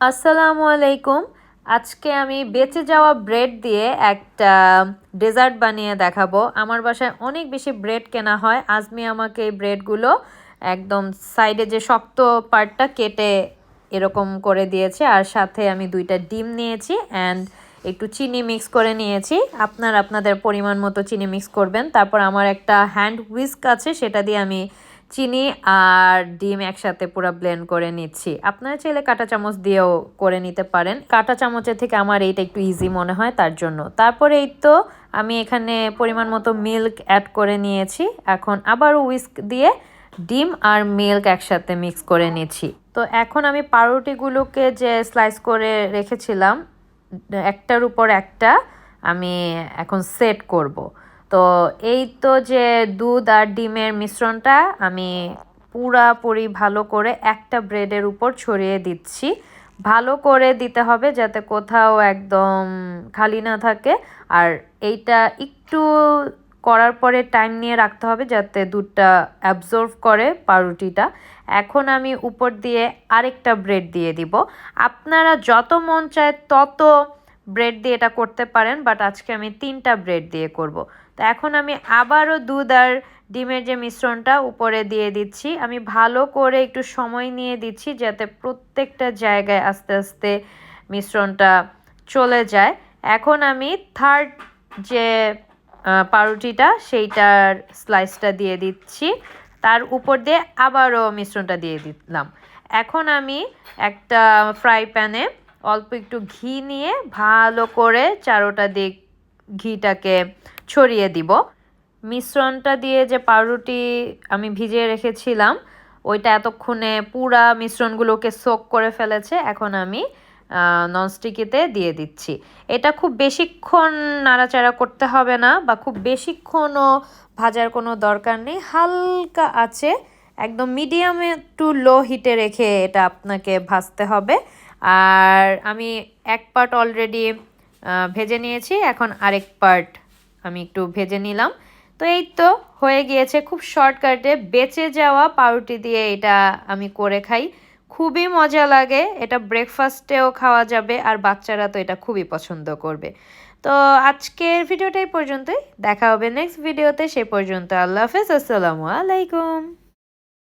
আসসালামু আলাইকুম। আজকে আমি বেঁচে যাওয়া ব্রেড দিয়ে একটা ডেজার্ট বানিয়ে দেখাবো। আমার বাসায় অনেক বেশি ব্রেড কেনা হয়। আজমি আমাকে এই ব্রেডগুলো একদম সাইডে যে শক্ত পার্টটা কেটে এরকম করে দিয়েছে, আর সাথে আমি দুইটা ডিম নিয়েছি অ্যান্ড একটু চিনি মিক্স করে নিয়েছি। আপনার আপনাদের পরিমাণ মতো চিনি মিক্স করবেন। তারপর আমার একটা হ্যান্ড হুইস্ক আছে, সেটা দিয়ে আমি চিনি আর ডিম একসাথে পুরো ব্লেন্ড করে নিচ্ছি। আপনারা চাইলে কাঁটা চামচ দিয়েও করে নিতে পারেন। কাঁটা চামচের থেকে আমার এইটা একটু ইজি মনে হয় তার জন্য। তারপরে এই তো আমি এখানে পরিমাণ মতো মিল্ক অ্যাড করে নিয়েছি। এখন আবারও উইস্ক দিয়ে ডিম আর মিল্ক একসাথে মিক্স করে নিচ্ছি। তো এখন আমি পাউরুটিগুলোকে যে স্লাইস করে রেখেছিলাম, একটার উপর একটা আমি এখন সেট করব। তো এই তো যে দুধ আর ডিমের মিশ্রণটা আমি পুরাপুরি ভালো করে একটা ব্রেডের উপর ছড়িয়ে দিচ্ছি। ভালো করে দিতে হবে যাতে কোথাও একদম খালি না থাকে। আর এইটা একটু করার পরে টাইম নিয়ে রাখতে হবে যাতে দুধটা অ্যাবজর্ভ করে পাউরুটিটা। এখন আমি উপর দিয়ে আরেকটা ব্রেড দিয়ে দিব। আপনারা যত মন চায় তত ব্রেড দিয়ে এটা করতে পারেন বাট আজকে আমি তিনটা ব্রেড দিয়ে করব। তো এখন আমি আবারও দুধ আর ডিমের যে মিশ্রণটা উপরে দিয়ে দিচ্ছি। আমি ভালো করে একটু সময় নিয়ে দিচ্ছি যাতে প্রত্যেকটা জায়গায় আস্তে আস্তে মিশ্রণটা চলে যায়। এখন আমি থার্ড যে পাউরুটিটা সেইটার স্লাইসটা দিয়ে দিচ্ছি। তার উপর দিয়ে আবারও মিশ্রণটা দিয়ে দিলাম। এখন আমি একটা ফ্রাই প্যানে অল্প একটু ঘি নিয়ে ভালো করে চারোটা দিক ঘিটাকে ছড়িয়ে দিব। মিশ্রণটা দিয়ে যে পাউরুটি আমি ভিজিয়ে রেখেছিলাম, ওইটা এতক্ষণে পুরা মিশ্রণগুলোকে সোক করে ফেলেছে, এখন আমি ননস্টিকিতে দিয়ে দিচ্ছি। এটা খুব বেশিক্ষণ নাড়াচাড়া করতে হবে না বা খুব বেশিক্ষণও ভাজার কোনো দরকার নেই। হালকা আছে, একদম মিডিয়ামে টু লো হিটে রেখে এটা আপনাকে ভাজতে হবে। আর আমি এক পার্ট অলরেডি ভেজে নিয়েছি। এখন আরেক পার্ট আমি একটু ভেজে নিলাম। তো এই তো হয়ে গিয়েছে খুব শর্টকাটে বেঁচে যাওয়া পাউরুটি দিয়ে এটা আমি করে খাই। খুবই মজা লাগে। এটা ব্রেকফাস্টেও খাওয়া যাবে আর বাচ্চারা তো এটা খুবই পছন্দ করবে। তো আজকের ভিডিওটাই পর্যন্তই। দেখা হবে নেক্সট ভিডিওতে সে পর্যন্ত আল্লাহ হাফেজ। আসসালামু আলাইকুম।